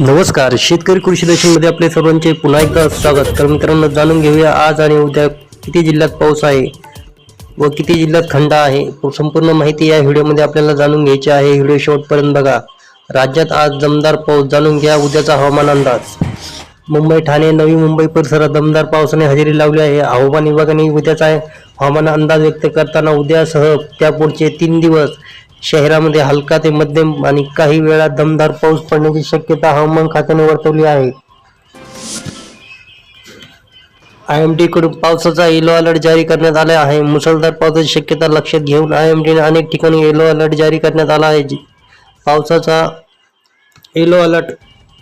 नमस्कार. शेतकरी कृषी दर्शनमध्ये आपले सर्वांचे पुन्हा एकदा स्वागत. तर मित्रांनो जाणून घेऊया आज आणि उद्या किती जिल्ह्यात पाऊस आहे व किती जिल्ह्यात थंड आहे संपूर्ण माहिती या व्हिडिओमध्ये आपल्याला जाणून घ्यायची आहे. व्हिडिओ शेवटपर्यंत बघा. राज्यात आज दमदार पाऊस. जाणून घ्या उद्याचा हवामान अंदाज. मुंबई ठाणे नवी मुंबई परिसरात दमदार पावसाने हजेरी लावली आहे. हवामान विभागाने उद्याचा हवामान अंदाज व्यक्त करताना उद्यासह त्यापुढचे तीन दिवस शहरामध्ये हलका ते मध्यम आणि काही वेळा दमदार पाऊस पडण्याची शक्यता हवामान खात्याने वर्तवली आहे. आय एम डीकडून पावसाचा येलो अलर्ट जारी करण्यात आला आहे. मुसळधार पावसाची शक्यता लक्षात घेऊन आय एम डीने अनेक ठिकाणी येलो अलर्ट जारी करण्यात आला आहे. पावसाचा येलो अलर्ट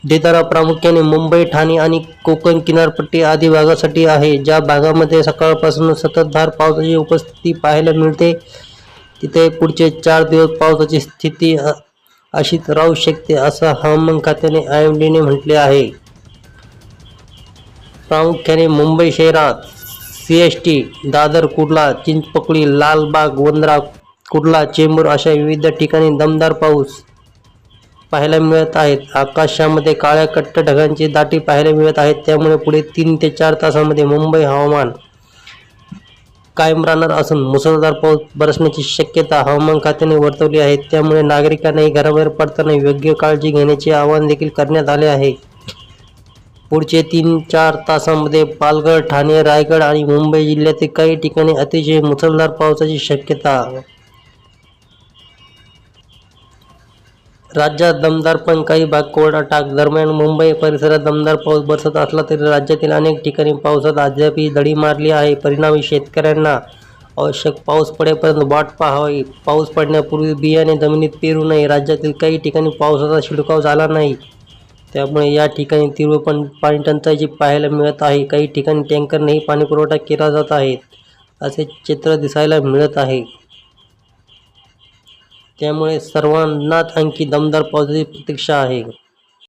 देताना प्रामुख्याने मुंबई ठाणे आणि कोकण किनारपट्टी आदी भागासाठी आहे. ज्या भागामध्ये सकाळपासून सततधार पावसाची उपस्थिती पाहायला मिळते तिथे पुढचे चार दिवस पावसाची स्थिती अशीच राहू शकते असं हवामान खात्याने आय एम डीने म्हटले आहे. प्रामुख्याने मुंबई शहरात C S T Dadar Kurla Chinchpokli Lalbaug Bandra Kurla Chembur अशा विविध ठिकाणी दमदार पाऊस पाहायला मिळत आहेत. आकाशामध्ये काळ्या कट्ट ढगांची दाटी पाहायला मिळत आहेत. त्यामुळे पुढे तीन ते चार तासामध्ये मुंबई हवामान कायम राहणार असून मुसळधार पाऊस बरसण्याची शक्यता हवामान खात्याने वर्तवली आहे. त्यामुळे नागरिकांनाही घराबाहेर पडताना योग्य काळजी घेण्याचे आवाहन देखील करण्यात आले आहे. पुढचे तीन चार तासांमध्ये पालघर ठाणे रायगड आणि मुंबई जिल्ह्यातील काही ठिकाणी अतिशय मुसळधार पावसाची शक्यता राज्यात दमदार पण काही भाग कोरडा टाक दरम्यान मुंबई परिसरात दमदार पाऊस बरसत असला तरी राज्यातील अनेक ठिकाणी पावसात अद्यापही दडी मारली आहे. परिणामी शेतकऱ्यांना आवश्यक पाऊस पडेपर्यंत वाट पाहावी. पाऊस पडण्यापूर्वी बियाणे जमिनीत पेरू नये. राज्यातील काही ठिकाणी पावसाचा शिडकाव झाला नाही. त्यामुळे या ठिकाणी तीव्र पण पाणी टंचाईची पाहायला मिळत आहे. काही ठिकाणी टँकरनेही पाणीपुरवठा केला जात आहे असे चित्र दिसायला मिळत आहे. त्यामुळे सर्वांनाच आणखी दमदार पावसाची प्रतीक्षा आहे.